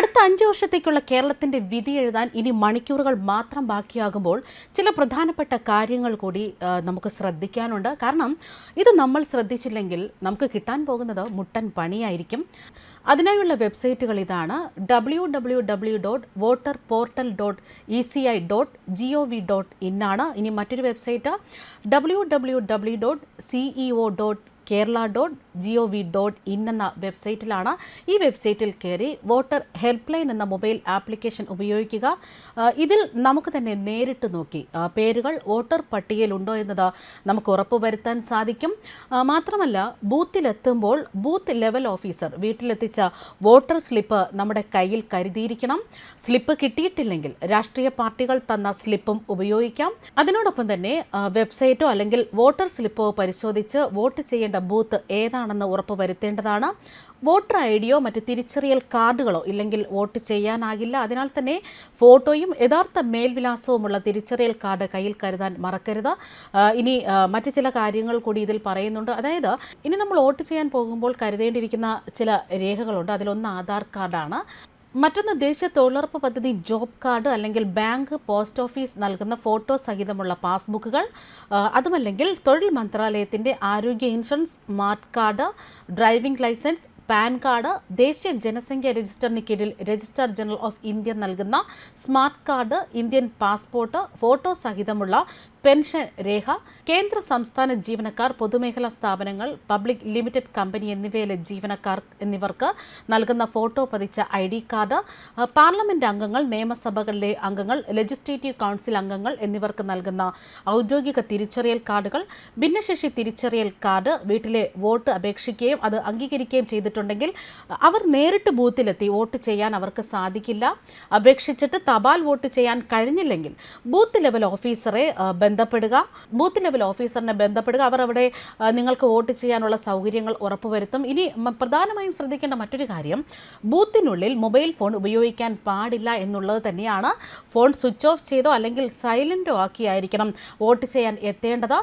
അടുത്ത അഞ്ച് വർഷത്തേക്കുള്ള കേരളത്തിന്റെ വിധി എഴുതാൻ ഇനി മണിക്കൂറുകൾ മാത്രം ബാക്കിയാകുമ്പോൾ ചില പ്രധാനപ്പെട്ട കാര്യങ്ങൾ കൂടി നമുക്ക് ശ്രദ്ധിക്കാനുണ്ട്. കാരണം ഇത് നമ്മൾ ശ്രദ്ധിച്ചില്ലെങ്കിൽ നമുക്ക് കിട്ടാൻ പോകുന്നത് മുട്ടൻ പണിയായിരിക്കും. അതിനായുള്ള വെബ്സൈറ്റുകൾ ഇതാണ് W W W dot voter portal dot E C I dot G O V dot ഇന്നാണ് ഇനി മറ്റൊരു website W W W dot CEO dot Kerala dot G O V dot in എന്ന വെബ്സൈറ്റിലാണ് ഈ വെബ്സൈറ്റിൽ കയറി വോട്ടർ ഹെൽപ്പ് ലൈൻ എന്ന mobile application ഉപയോഗിക്കുക. ഇതിൽ നമുക്ക് തന്നെ നേരിട്ട് നോക്കി പേരുകൾ വോട്ടർ പട്ടികയിലുണ്ടോ എന്നത് നമുക്ക് ഉറപ്പുവരുത്താൻ സാധിക്കും. മാത്രമല്ല ബൂത്തിലെത്തുമ്പോൾ ബൂത്ത് ലെവൽ ഓഫീസർ വീട്ടിലെത്തിച്ച വോട്ടർ സ്ലിപ്പ് നമ്മുടെ കയ്യിൽ കരുതിയിരിക്കണം. സ്ലിപ്പ് കിട്ടിയിട്ടില്ലെങ്കിൽ രാഷ്ട്രീയ പാർട്ടികൾ തന്ന സ്ലിപ്പും ഉപയോഗിക്കാം. അതിനോടൊപ്പം തന്നെ വെബ്സൈറ്റോ അല്ലെങ്കിൽ വോട്ടർ സ്ലിപ്പോ പരിശോധിച്ച് വോട്ട് ചെയ്യേണ്ട ബൂത്ത് ഏതാണെന്ന് ഉറപ്പ് വരുത്തേണ്ടതാണ്. വോട്ടർ ഐ ഡിയോ മറ്റ് തിരിച്ചറിയൽ കാർഡുകളോ ഇല്ലെങ്കിൽ വോട്ട് ചെയ്യാനാകില്ല. അതിനാൽ തന്നെ ഫോട്ടോയും യഥാർത്ഥ മേൽവിലാസവുമുള്ള തിരിച്ചറിയൽ കാർഡ് കയ്യിൽ കരുതാൻ മറക്കരുത്. ഇനി മറ്റ് ചില കാര്യങ്ങൾ കൂടി ഇതിൽ പറയുന്നുണ്ട്. അതായത് ഇനി നമ്മൾ വോട്ട് ചെയ്യാൻ പോകുമ്പോൾ കരുതേണ്ടിയിരിക്കുന്ന ചില രേഖകളുണ്ട്. അതിലൊന്ന് ആധാർ കാർഡാണ്. മറ്റൊന്ന് ദേശീയ തൊഴിലുറപ്പ് പദ്ധതി ജോബ് കാർഡ് അല്ലെങ്കിൽ ബാങ്ക് പോസ്റ്റ് ഓഫീസ് നൽകുന്ന ഫോട്ടോ സഹിതമുള്ള പാസ്ബുക്കുകൾ അതുമല്ലെങ്കിൽ തൊഴിൽ മന്ത്രാലയത്തിന്റെ ആരോഗ്യ insurance smart card driving licence PAN card ദേശീയ ജനസംഖ്യ രജിസ്റ്ററിന് കീഴിൽ രജിസ്ട്രാർ ജനറൽ ഓഫ് ഇന്ത്യ നൽകുന്ന smart card Indian passport photo സഹിതമുള്ള pension രേഖ കേന്ദ്ര സംസ്ഥാന ജീവനക്കാർ പൊതുമേഖലാ സ്ഥാപനങ്ങൾ പബ്ലിക് ലിമിറ്റഡ് കമ്പനി എന്നിവയിലെ ജീവനക്കാർ എന്നിവർക്ക് നൽകുന്ന ഫോട്ടോ പതിച്ച ഐ ഡി കാർഡ് പാർലമെന്റ് അംഗങ്ങൾ നിയമസഭകളിലെ അംഗങ്ങൾ ലെജിസ്ലേറ്റീവ് കൗൺസിൽ അംഗങ്ങൾ എന്നിവർക്ക് നൽകുന്ന ഔദ്യോഗിക തിരിച്ചറിയൽ കാർഡുകൾ ഭിന്നശേഷി തിരിച്ചറിയൽ കാർഡ് വീട്ടിലെ വോട്ട് അപേക്ഷിക്കുകയും അത് അംഗീകരിക്കുകയും ചെയ്തിട്ടുണ്ടെങ്കിൽ അവർ നേരിട്ട് ബൂത്തിലെത്തി വോട്ട് ചെയ്യാൻ അവർക്ക് സാധിക്കില്ല. അപേക്ഷിച്ചിട്ട് തപാൽ വോട്ട് ചെയ്യാൻ കഴിഞ്ഞില്ലെങ്കിൽ ബൂത്ത് ലെവൽ ഓഫീസറെ ബന്ധപ്പെടുക. ബൂത്ത് ലെവൽ ഓഫീസറിനെ ബന്ധപ്പെടുക. അവർ അവിടെ നിങ്ങൾക്ക് വോട്ട് ചെയ്യാനുള്ള സൗകര്യങ്ങൾ ഉറപ്പുവരുത്തും. ഇനി പ്രധാനമായും ശ്രദ്ധിക്കേണ്ട മറ്റൊരു കാര്യം ബൂത്തിനുള്ളിൽ മൊബൈൽ ഫോൺ ഉപയോഗിക്കാൻ പാടില്ല എന്നുള്ളത് തന്നെയാണ് ഫോൺ സ്വിച്ച് ഓഫ് ചെയ്തോ അല്ലെങ്കിൽ സൈലന്റോ ആക്കിയായിരിക്കണം വോട്ട് ചെയ്യാൻ എത്തേണ്ടത്.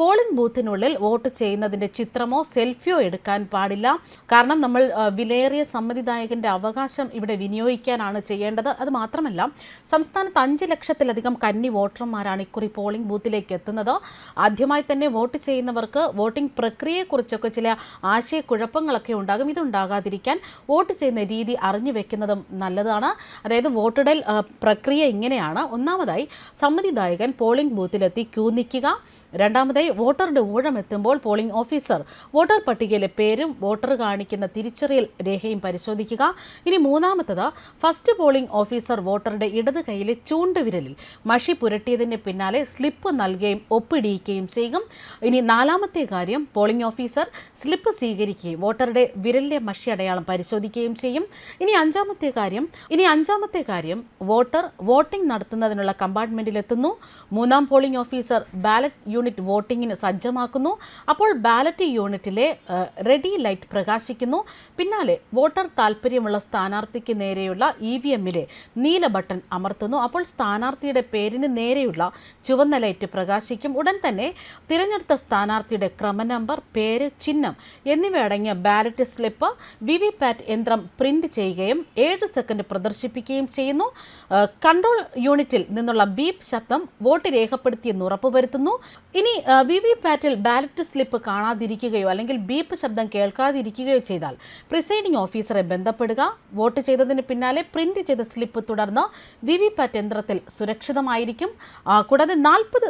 പോളിംഗ് ബൂത്തിനുള്ളിൽ വോട്ട് ചെയ്യുന്നതിന്റെ ചിത്രമോ സെൽഫിയോ എടുക്കാൻ പാടില്ല. കാരണം നമ്മൾ വിലയേറിയ സമ്മതിദായകന്റെ അവകാശം ഇവിടെ വിനിയോഗിക്കാനാണ് ചെയ്യേണ്ടത്. അത് മാത്രമല്ല സംസ്ഥാനത്ത് അഞ്ച് ലക്ഷത്തിലധികം കന്നി വോട്ടർമാരാണ് ഇക്കുറി പോളിംഗ് ബൂത്തിലേക്ക് എത്തുന്നത്. ആദ്യമായി തന്നെ വോട്ട് ചെയ്യുന്നവർക്ക് വോട്ടിംഗ് പ്രക്രിയയെക്കുറിച്ചൊക്കെ ചില ആശയക്കുഴപ്പങ്ങളൊക്കെ ഉണ്ടാകും. ഇതുണ്ടാകാതിരിക്കാൻ വോട്ട് ചെയ്യുന്ന രീതി അറിഞ്ഞു വെക്കുന്നതും നല്ലതാണ്. അതായത് വോട്ടിടൽ പ്രക്രിയ ഇങ്ങനെയാണ്. ഒന്നാമതായി സമ്മതിദായകൻ പോളിംഗ് ബൂത്തിലെത്തി ക്യൂ നിൽക്കുക. രണ്ടാമതായി വോട്ടറുടെ ഊഴം എത്തുമ്പോൾ പോളിംഗ് ഓഫീസർ വോട്ടർ പട്ടികയിലെ പേരും വോട്ടർ കാണിക്കുന്ന തിരിച്ചറിയൽ രേഖയും പരിശോധിക്കുക. ഇനി മൂന്നാമത്തത് ഫസ്റ്റ് പോളിംഗ് ഓഫീസർ വോട്ടറുടെ ഇടത് കൈയിലെ ചൂണ്ടുവിരലിൽ മഷി പുരട്ടിയതിന് പിന്നാലെ സ്ലിപ്പ് നൽകുകയും ഒപ്പിടിയിക്കുകയും ചെയ്യും. ഇനി നാലാമത്തെ കാര്യം പോളിംഗ് ഓഫീസർ സ്ലിപ്പ് സ്വീകരിക്കുകയും വോട്ടറുടെ വിരലിലെ മഷി അടയാളം പരിശോധിക്കുകയും ചെയ്യും. ഇനി അഞ്ചാമത്തെ കാര്യം ഇനി അഞ്ചാമത്തെ കാര്യം വോട്ടർ വോട്ടിംഗ് നടത്തുന്നതിനുള്ള കമ്പാർട്ട്മെന്റിൽ എത്തുന്നു മൂന്നാം പോളിംഗ് ഓഫീസർ ബാലറ്റ് യൂണിറ്റ് വോട്ടിങ്ങിന് സജ്ജമാക്കുന്നു. അപ്പോൾ ബാലറ്റ് യൂണിറ്റിലെ റെഡി ലൈറ്റ് പ്രകാശിക്കുന്നു. പിന്നാലെ വോട്ടർ താൽപ്പര്യമുള്ള സ്ഥാനാർത്ഥിക്ക് നേരെയുള്ള ഇ വി എമ്മിലെ നീല ബട്ടൺ അമർത്തുന്നു. അപ്പോൾ സ്ഥാനാർത്ഥിയുടെ പേരിന് നേരെയുള്ള ചുവന്ന ലൈറ്റ് പ്രകാശിക്കും. ഉടൻ തന്നെ തിരഞ്ഞെടുത്ത സ്ഥാനാർത്ഥിയുടെ ക്രമ നമ്പർ പേര് ചിഹ്നം എന്നിവ അടങ്ങിയ ballot slip V V PAT യന്ത്രം പ്രിന്റ് ചെയ്യുകയും ഏഴ് സെക്കൻഡ് പ്രദർശിപ്പിക്കുകയും ചെയ്യുന്നു. കൺട്രോൾ യൂണിറ്റിൽ നിന്നുള്ള ബീപ്പ് ശബ്ദം വോട്ട് രേഖപ്പെടുത്തിയെന്ന് ഉറപ്പുവരുത്തുന്നു ഇനി വി വി പാറ്റിൽ ബാലറ്റ് സ്ലിപ്പ് കാണാതിരിക്കുകയോ അല്ലെങ്കിൽ ബീപ്പ് ശബ്ദം കേൾക്കാതിരിക്കുകയോ ചെയ്താൽ പ്രിസൈഡിംഗ് ഓഫീസറെ ബന്ധപ്പെടുക. വോട്ട് ചെയ്തതിന് പിന്നാലെ പ്രിന്റ് ചെയ്ത സ്ലിപ്പ് തുടർന്ന് വി വി പാറ്റ് യന്ത്രത്തിൽ സുരക്ഷിതമായിരിക്കും. കൂടാതെ നാൽപ്പത്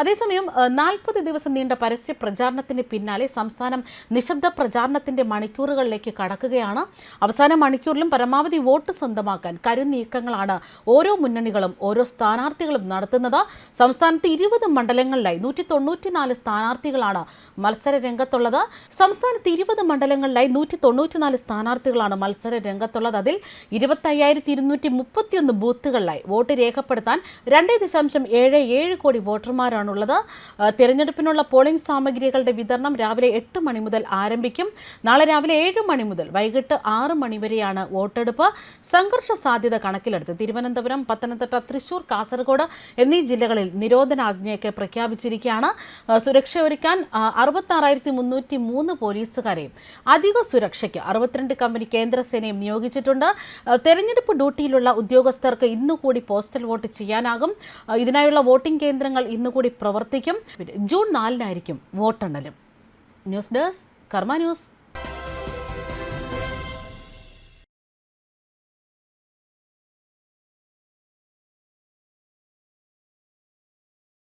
അതേസമയം നാൽപ്പത് ദിവസം നീണ്ട പരസ്യ പ്രചാരണത്തിന് പിന്നാലെ സംസ്ഥാനം നിശബ്ദ പ്രചാരണത്തിന്റെ മണിക്കൂറുകളിലേക്ക് കടക്കുകയാണ്. അവസാന മണിക്കൂറിലും പരമാവധി വോട്ട് സ്വന്തമാക്കാൻ കരുനീക്കങ്ങളാണ് ഓരോ മുന്നണികളും ഓരോ സ്ഥാനാർത്ഥികളും നടത്തുന്നത്. സംസ്ഥാനത്ത് ഇരുപത് മണ്ഡലങ്ങളിലായി നൂറ്റി തൊണ്ണൂറ്റിനാല് സ്ഥാനാർത്ഥികളാണ് മത്സര രംഗത്തുള്ളത് സംസ്ഥാനത്ത് ഇരുപത് മണ്ഡലങ്ങളിലായി നൂറ്റി തൊണ്ണൂറ്റിനാല് സ്ഥാനാർത്ഥികളാണ് മത്സര രംഗത്തുള്ളത് അതിൽ ഇരുപത്തയ്യായിരത്തി ഇരുന്നൂറ്റി മുപ്പത്തിയൊന്ന് ബൂത്തുകളിലായി വോട്ട് രേഖപ്പെടുത്താൻ രണ്ട് ദശാംശം ഏഴ് ഏഴ് കോടി വോട്ടർമാരാണുള്ളത്. തിരഞ്ഞെടുപ്പിനുള്ള പോളിംഗ് സാമഗ്രികളുടെ വിതരണം രാവിലെ എട്ട് മണി മുതൽ ആരംഭിക്കും. നാളെ രാവിലെ ഏഴ് മണി മുതൽ വൈകിട്ട് ആറ് മണി വരെയാണ് വോട്ടെടുപ്പ്. സംഘർഷ സാധ്യത കണക്കിലെടുത്ത് തിരുവനന്തപുരം പത്തനംതിട്ട തൃശൂർ കാസർഗോഡ് എന്നീ ജില്ലകളിൽ നിരോധനാജ്ഞയൊക്കെ പ്രഖ്യാപിച്ചിരിക്കുകയാണ്. സുരക്ഷ ഒരുക്കാൻ അറുപത്താറായിരത്തി മുന്നൂറ്റി മൂന്ന് പോലീസുകാരെയും അധിക സുരക്ഷയ്ക്ക് അറുപത്തിരണ്ട് കമ്പനി കേന്ദ്രസേനയും നിയോഗിച്ചിട്ടുണ്ട്. തെരഞ്ഞെടുപ്പ് ഡ്യൂട്ടിയിലുള്ള ഉദ്യോഗസ്ഥർക്ക് ഇന്നുകൂടി പോസ്റ്റൽ വോട്ട് ചെയ്യാനാകും. ഇതിനായുള്ള വോട്ടിംഗ് കേന്ദ്രങ്ങൾ ഇന്നുകൂടി പ്രവർത്തിക്കും. ജൂൺ നാലിനായിരിക്കും വോട്ടെണ്ണലും. News desk Karma news.